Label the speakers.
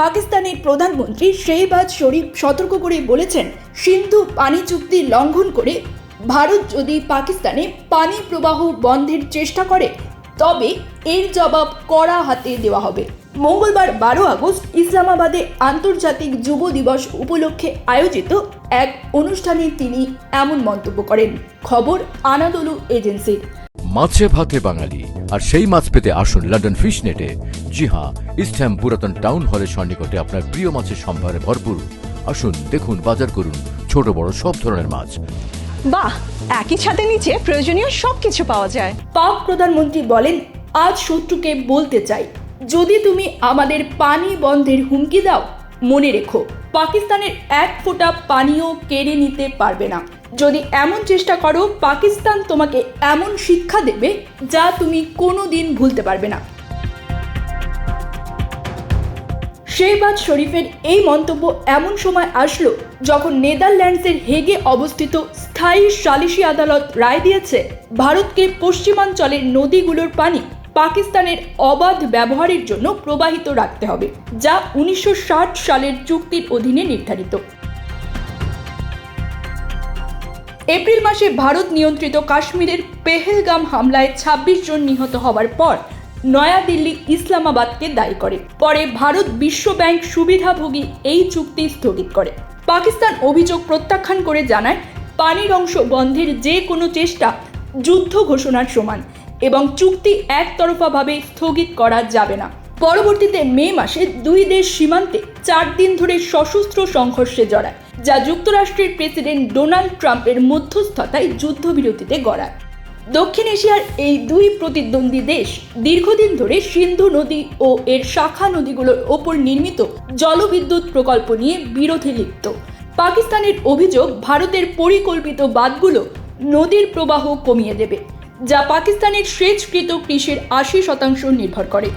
Speaker 1: পাকিস্তানের প্রধানমন্ত্রী শেহবাজ শরীফ সতর্ক করে বলেছেন, সিন্ধু পানি চুক্তি লঙ্ঘন করে ভারত যদি পাকিস্তানে পানি প্রবাহ বন্ধের চেষ্টা করে, তবে এর জবাব কড়া হাতে দেওয়া হবে। মঙ্গলবার বারো আগস্ট ইসলামাবাদে আন্তর্জাতিক যুব দিবস উপলক্ষে আয়োজিত এক অনুষ্ঠানে তিনি এমন মন্তব্য করেন। খবর আনাদলু এজেন্সির।
Speaker 2: মাছে ভাতে বাঙালি। আর সেই মাছ পেতে আসুন লন্ডন ফিশ নেটে জি হ্যাঁ ইস্টহ্যাম পুরাতন টাউন হলের সন্নিকটে আপনার প্রিয় মাছের সম্ভারে ভরপুর। আসুন দেখুন বাজার করুন ছোট বড় সব ধরনের মাছ।
Speaker 3: বাহ একই ছাদের নিচে প্রয়োজনীয় সবকিছু পাওয়া যায়।
Speaker 1: পাক প্রধানমন্ত্রী বলেন আজ শত্রুকে বলতে চাই। যদি তুমি আমাদের পানি বন্ধের হুমকি দাও মনে রেখো, পাকিস্তানের এক ফোঁটা পানিও কেড়ে নিতে পারবে না। যদি এমন চেষ্টা করো, পাকিস্তান তোমাকে এমন শিক্ষা দেবে যা তুমি কোনো দিন ভুলতে পারবে না। শেহবাজ শরীফের এই মন্তব্য এমন সময় আসলো যখন নেদারল্যান্ডসের হেগে অবস্থিত স্থায়ী সালিশি আদালত রায় দিয়েছে, ভারতকে পশ্চিমাঞ্চলের নদীগুলোর পানি পাকিস্তানের অবাধ ব্যবহারের জন্য প্রবাহিত রাখতে হবে, যা উনিশশো সালের চুক্তির অধীনে নির্ধারিত। এপ্রিল মাসে ভারত নিয়ন্ত্রিত কাশ্মীরের পেহেলগাম হামলায় ২৬ জন নিহত হওয়ার পর নয়াদিল্লি ইসলামাবাদকে দায়ী করে। পরে ভারত বিশ্ব ব্যাংক সুবিধাভোগী এই চুক্তি স্থগিত করে। পাকিস্তান অভিযোগ প্রত্যাখ্যান করে জানায়, পানির অংশ বন্ধের যে কোনো চেষ্টা যুদ্ধ ঘোষণার সমান এবং চুক্তি একতরফাভাবে স্থগিত করা যাবে না। পরবর্তীতে মে মাসে দুই দেশ সীমান্তে চার দিন ধরে সশস্ত্র সংঘর্ষে জড়ায়, যা যুক্তরাষ্ট্রের প্রেসিডেন্ট ডোনাল্ড ট্রাম্পের মধ্যস্থতায় যুদ্ধবিরতিতে গড়ায়। দক্ষিণ এশিয়ার এই দুই প্রতিদ্বন্দ্বী দেশ দীর্ঘদিন ধরে সিন্ধু নদী ও এর শাখা নদীগুলোর ওপর নির্মিত জলবিদ্যুৎ প্রকল্প নিয়ে বিরোধে লিপ্ত। পাকিস্তানের অভিযোগ, ভারতের পরিকল্পিত বাঁধগুলো নদীর প্রবাহ কমিয়ে দেবে যা পাকিস্তানের সেচকৃত কৃষির আশি শতাংশ নির্ভর করে।